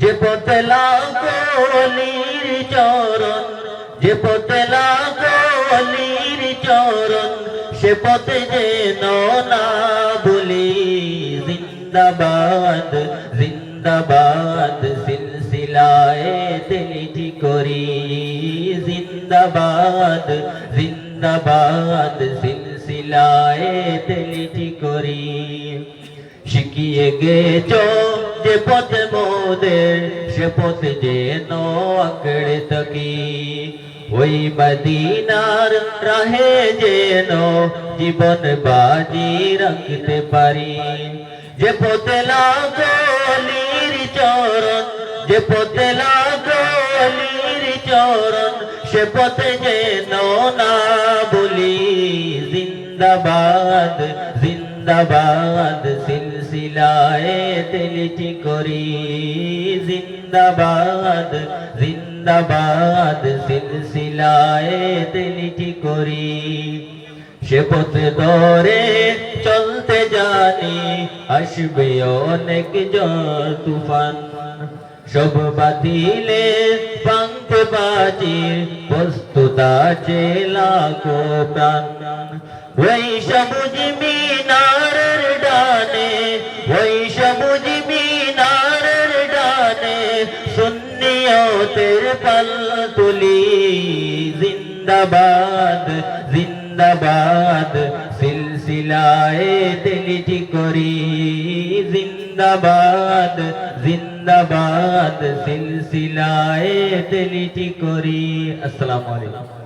যে পথে লাগলির চরণ, যে পথে লাগলির চরণ, সে পথে যেন না বলি, জিন্দাবাদ জিন্দাবাদ সিলসিলায় তেলিটি করি। জিন্দাবাদ জিন্দাবাদ সিলসিলায় তেলিটি করি। শিখিয়ে গেছ যে পথে মোদের সে পথে যেন আঁকড়ে থাকি। ওই মদিনার রাহে যেন জীবন বাজি রাখতে পারি। যে পথে লাগলির চরণ, যে পথে লাগলির চরণ, সে পথে যেন না বলি জিন্দাবাদ। জিন্দাবাদ সিলসিলায় তেলিটি করি। জিন্দাবাদ জিন্দাবাদ সিলসিলায় তেলিটি করি। সে পথে ধরে চলতে জানি, আসবে অনেক জ্বর তুফান। সব বাতিলে পাঙ্কে বাজি, প্রস্তুত আছে লাখো প্রাণ। ওই সবুজ মিনারের সুন্নিয়তের পাল তুলি জিন্দাবাদ জিন্দাবাদ সিলসিলায় তেলিটি করি জিন্দাবাদ জিন্দাবাদ সিলসিলায় তেলিটি করি আসসালামু আলাইকুম